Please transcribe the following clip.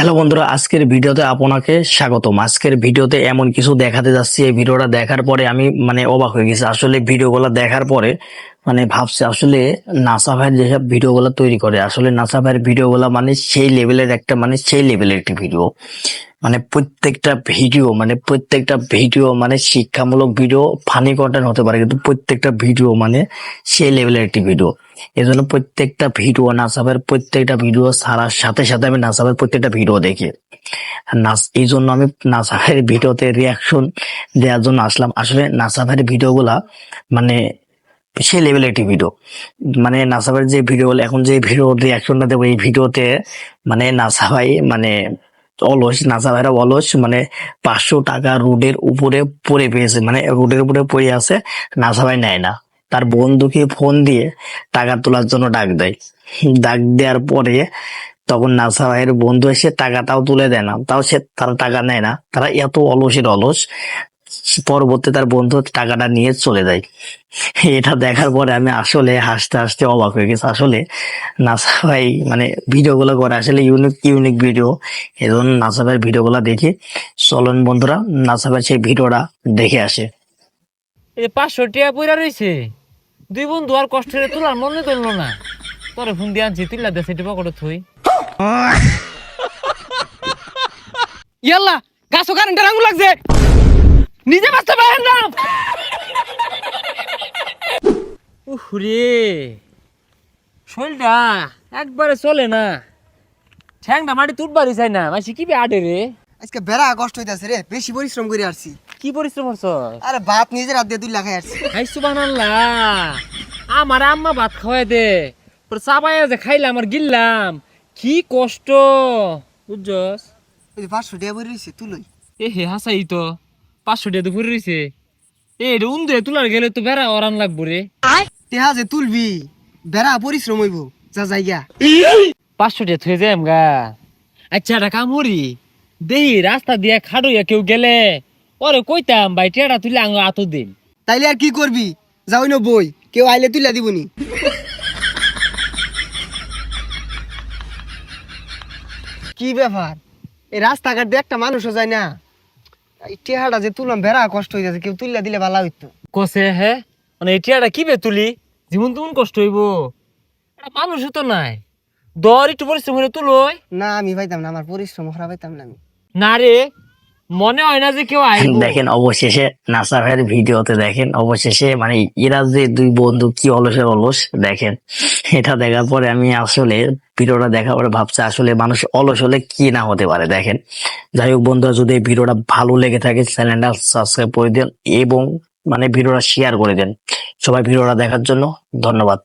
Hello বন্ধুরা, আজকের ভিডিওতে আপনাকে স্বাগতম। আজকের ভিডিওতে এমন কিছু দেখাতে যাচ্ছি। এই ভিডিওটা দেখার পরে আমি মানে অবাক হয়ে গেছি। আসলে ভিডিওগুলো দেখার পরে মানে ভাবছি, আসলে নাসা ভাইয়ের যেসব ভিডিওগুলো তৈরি করে, আসলে নাসা ভাইয়ের ভিডিওগুলো মানে সেই লেভেলের একটা মানে সেই লেভেলের একটি ভিডিও মানে প্রত্যেকটা ভিডিও মানে প্রত্যেকটা ভিডিও মানে শিক্ষামূলক ভিডিও ফানি কন্টেন্ট হতে পারে, কিন্তু প্রত্যেকটা ভিডিও মানে সেই লেভেলের একটি ভিডিও এই জন্য প্রত্যেকটা ভিডিও নাসাবের প্রত্যেকটা ভিডিও ছাড়ার সাথে সাথে আমি নাসাবের প্রত্যেকটা ভিডিও দেখি। নাস এই জন্য আমি নাসাবের ভিডিওতে রিয়াকশন দেওয়ার জন্য আসলাম। আসলে নাসাবের ভিডিওগুলা মানে সেই লেভেলের একটি ভিডিও মানে নাসাবের যে ভিডিও এখন যে ভিডিও রিয়াকশনটা দেবো, এই ভিডিওতে মানে নাসা ভাই মানে অলস নাসা ভাইরা অলস মানে পাঁচশো টাকা রোডের উপরে পড়ে পেয়েছে মানে রোডের উপরে পড়ে আছে নাসা ভাই নেয় না। তার বন্ধুকে ফোন দিয়ে টাকা তোলার জন্য ডাক দেয়। ডাক দেওয়ার পরে তখন নাসা ভাইয়ের বন্ধু এসে টাকাটাও তুলে দেয় না, তাও সে তারা টাকা নেয় না, তারা এত অলসের অলস। পরবর্তী তার বন্ধু টাকাটা নিয়ে চলে যায়। এটা দেখার পরে আমি আসলে হাসতে হাসতে অবাক হয়ে গেছি। আসলে নাসা ভাই মানে ভিডিওগুলো করে আসলে ইউনিক ইউনিক ভিডিও এই জন্য নাসা ভাইয়ের ভিডিওগুলো দেখি। চলুন বন্ধুরা নাসা ভাই সেই ভিডিওটা দেখে আসে। এই পাঁচশো টিয়া পইরা রয়েছে দুই বন্ধু আর কষ্ট করে তোলার মনে করল না। তোরে ফোন দিয়ে আনছি তুইলা দে সেটি পকেটে থুই। ইয়াল্লা গাছও কারেন্টের আঙুল লাগছে। নিজে বাঁচতে পারেন না! উহরে শরীরটা একবারে চলে না। ঠ্যাংটা মাটি তুটবারই চাই না। মাসি কি আডে রে? আজকে বেড়া কষ্ট হইতাছে রে বেশি পরিশ্রম করে আসছি। কি পরিশ্রম করছ? আরে বাপ নিজের হাত দিয়ে দুই লাখ আসছি। আমার আম্মা ভাত খাওয়াই দে। যে খাইলাম আর গিললাম। কি কষ্ট। বুঝছস? ওই পাঁচশো বই তুলই। এ হে হাসাই তো। পাঁচশো টাকা তো ঘুরে রয়েছে এ রে উন্দে তুলার গেলে তো বেড়া অরান লাগবো রে। টেহা যে তুলবি বেড়া পরিশ্রম হইব যা জায়গা পাঁচশো টাকা থয়ে যাই গা। আচ্ছা একটা কাম করি। দেহি রাস্তা দিয়ে খাড়ইয়া কেউ গেলে ওরে কইতাম ভাই টেটা তুলে আঙ আত দিন তাইলে আর কি করবি? যাও না বই কেউ আইলে তুইলা দিবনি। কি ব্যাপার? এই রাস্তাঘাট দিয়ে একটা মানুষও যায় না। টেহাটা যে তুললাম বেড়া কষ্ট হয়ে যাচ্ছে কেউ তুললে দিলে ভালো হইতো। কসে হে? মানে টেটা কি বে তুলি? জীবন তেমন কষ্ট হইব। মানুষ তো নাই। দর একটু পরিশ্রম করে তুলই। না আমি পাইতাম না আমার পরিশ্রম খারাপ পাইতাম না আমি। না রে মনে হয় না যে কেউ দেখেন, অবশেষে নাসা ভাইয়ের ভিডিওতে দেখেন, অবশেষে মানে এরা যে দুই বন্ধু কি অলসের অলস, দেখেন। এটা দেখার পরে আমি আসলে ভিডিওটা দেখার পরে ভাবছি আসলে মানুষ অলস হলে কি না হতে পারে, দেখেন। যাই হোক বন্ধুরা, যদি এই ভিডিওটা ভালো লেগে থাকে, চ্যানেলটা সাবস্ক্রাইব করে দেন এবং মানে ভিডিওটা শেয়ার করে দেন। সবাই ভিডিওটা দেখার জন্য ধন্যবাদ।